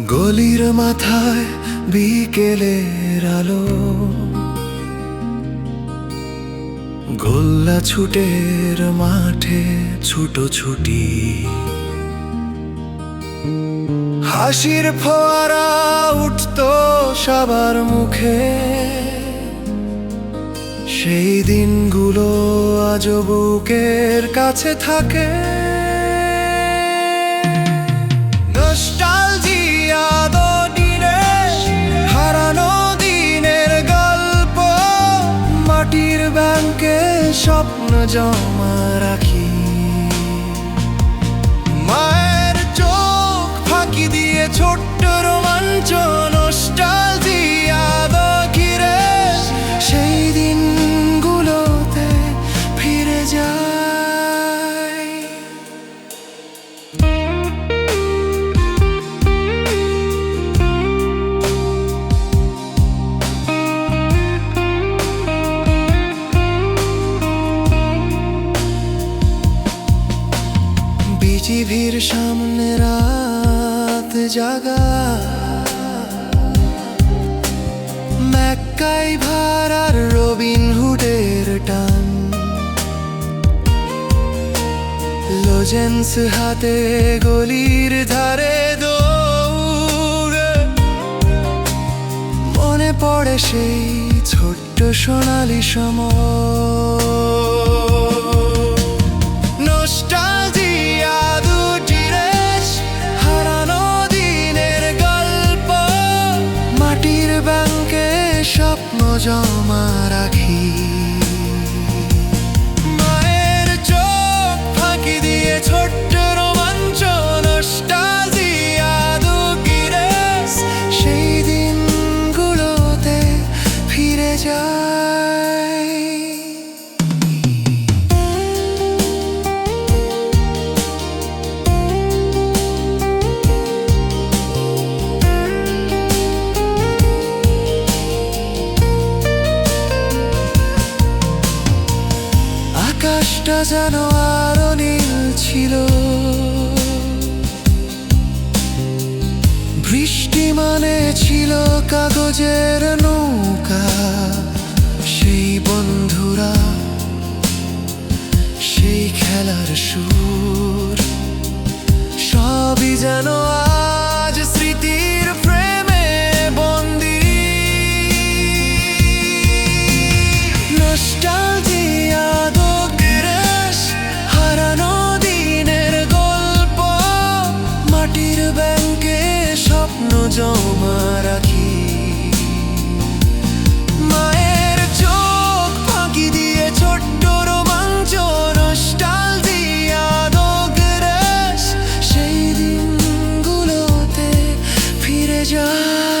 গলির মাথায় বিকেলের আলো। গোল্লা ছুটের মাঠে ছুটোছুটি হাসির ফোয়ারা উঠতো সবার মুখে। সেই দিনগুলো আজ বুকের কাছে থাকে। जो मरा বিজিভির সামনে রাত জাগা। ম্যাকাই ভাড়ার রবিন হুডের টান। লোজেন্স হাতে গলির ধারে দৌড়ে। মনে পড়ে সেই ছোট্ট সোনালি সময়। জমা রাখি যেন আরও নীল ছিল। বৃষ্টি মানে ছিল কাগজের নৌকা love.